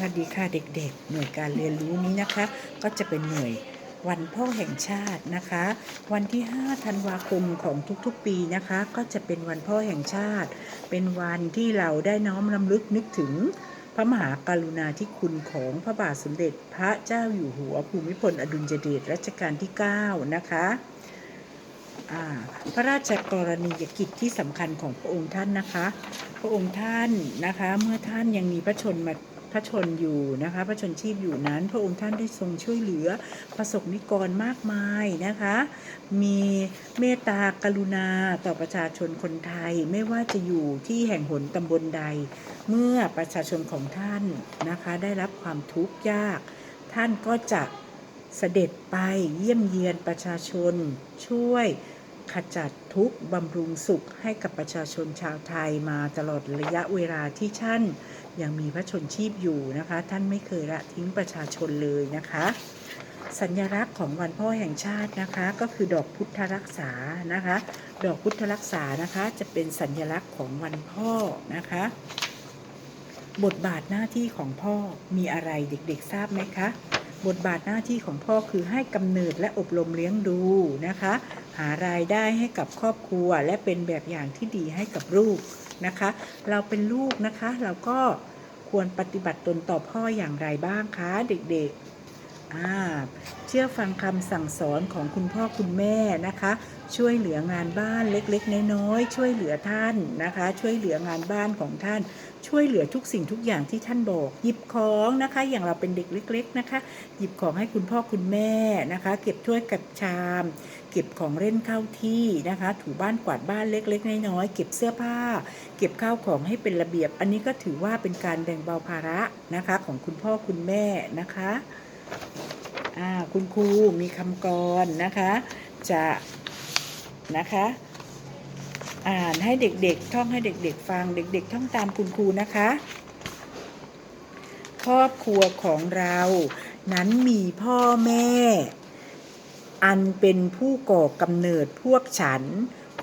วัสดีค่ะเด็กๆ หน่วยการเรียนรู้นี้นะคะ ก็จะเป็นหน่วยวันพ่อแห่งชาตินะคะ วันที่ 5 ธันวาคมของทุกๆปีนะคะ ก็จะเป็นวันพ่อแห่งชาติ เป็นวันที่เราได้น้อมรำลึกนึกถึงพระมหากรุณาธิคุณของพระบาทสมเด็จพระเจ้าอยู่หัวภูมิพลอดุลยเดชรัชกาลที่ 9 นะคะพระราชกรณียกิจที่สำคัญของพระองค์ท่านนะคะ พระองค์ท่านนะคะ เมื่อท่านยังมีพระชนมา ระชนอยู่นะคะ พระชนชีพอยู่นั้น พระองค์ท่านได้ทรงช่วยเหลือประสบนิกรมากมายนะคะ มีเมตตากรุณาต่อประชาชนคนไทยไม่ว่าจะอยู่ที่แห่งหนตำบลใด เมื่อประชาชนของท่านนะคะ ได้รับความทุกข์ยาก ท่านก็จะเสด็จไปเยี่ยมเยียนประชาชนช่วย ขจัดทุกข์บำรุงสุขให้กับประชาชนชาวไทยมาตลอดระยะเวลาที่ท่านยังมีพระชนชีพอยู่นะคะ ท่านไม่เคยละทิ้งประชาชนเลยนะคะ สัญลักษณ์ของวันพ่อแห่งชาตินะคะ ก็คือดอกพุทธรักษานะคะ ดอกพุทธรักษานะคะ จะเป็นสัญลักษณ์ของวันพ่อนะคะ บทบาทหน้าที่ของพ่อมีอะไรเด็กๆทราบไหมคะบทบาทหน้าที่ของพ่อคือให้กำเนิดและอบรมเลี้ยงดูนะคะ หารายได้ให้กับครอบครัว และเป็นแบบอย่างที่ดีให้กับลูกนะคะ เราเป็นลูกนะคะ เราก็ควรปฏิบัติตนต่อพ่ออย่างไรบ้างคะเด็กๆ เชื่อฟังคำสั่งสอนของคุณพ่อคุณแม่นะคะ ช่วยเหลืองานบ้านเล็กๆ น้อยๆ ช่วยเหลือท่านนะคะ ช่วยเหลืองานบ้านของท่าน ช่วยเหลือทุกสิ่งทุกอย่างที่ท่านบอก หยิบของนะคะ อย่างเราเป็นเด็กเล็ก ๆ นะคะ หยิบของให้คุณพ่อคุณแม่นะคะ เก็บถ้วยกับชาม เก็บของเล่นเข้าที่นะคะ ถูบ้านกวาดบ้านเล็กๆน้อยๆเก็บเสื้อผ้า เก็บข้าวของให้เป็นระเบียบ อันนี้ก็ถือว่าเป็นการแบ่งเบาภาระนะคะของคุณพ่อคุณแม่นะคะอ่าคุณครูมีคำกรนะคะ จะนะคะอ่านให้เด็กๆ ท่องให้เด็กๆ ฟัง เด็ก ๆ ท่องตามคุณครูนะคะ ครอบครัวของเรา นั้นมีพ่อแม่ อันเป็นผู้ก่อกำเนิดพวกฉัน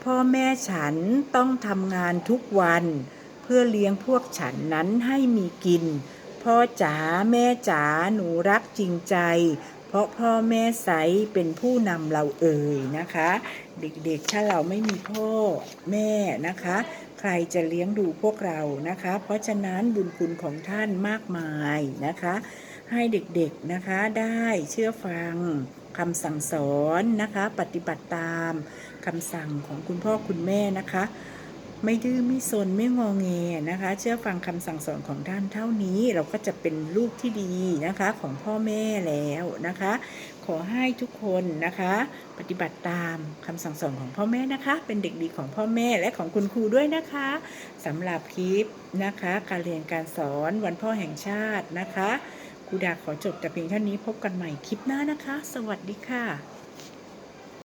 พ่อแม่ฉันต้องทำงานทุกวัน เพื่อเลี้ยงพวกฉันนั้นให้มีกิน พ่อจ๋าแม่จ๋าหนูรักจริงใจ เพราะพ่อแม่ใสเป็นผู้นำเราเอ่ยนะคะ เด็กๆถ้าเราไม่มีพ่อแม่นะคะ ใครจะเลี้ยงดูพวกเรานะคะ เพราะฉะนั้นบุญคุณของท่านมากมายนะคะ ให้เด็กๆนะคะได้เชื่อฟังคำสั่งสอนนะคะ ปฏิบัติตามคำสั่งของคุณพ่อคุณแม่นะคะ ไม่ดื้อไม่ซนไม่งอแงนะคะ เชื่อฟังคำสั่งสอนของท่านเท่านี้ เราก็จะเป็นลูกที่ดีนะคะของพ่อแม่แล้วนะคะ ขอให้ทุกคนนะคะ ปฏิบัติตามคำสั่งสอนของพ่อแม่นะคะ เป็นเด็กดีของพ่อแม่และของคุณครูด้วยนะคะสำหรับคลิปนะคะ การเรียนการสอนวันพ่อแห่งชาตินะคะ ครูดาขอจบแต่เพียงเท่านี้พบกันใหม่คลิปหน้านะคะ สวัสดีค่ะ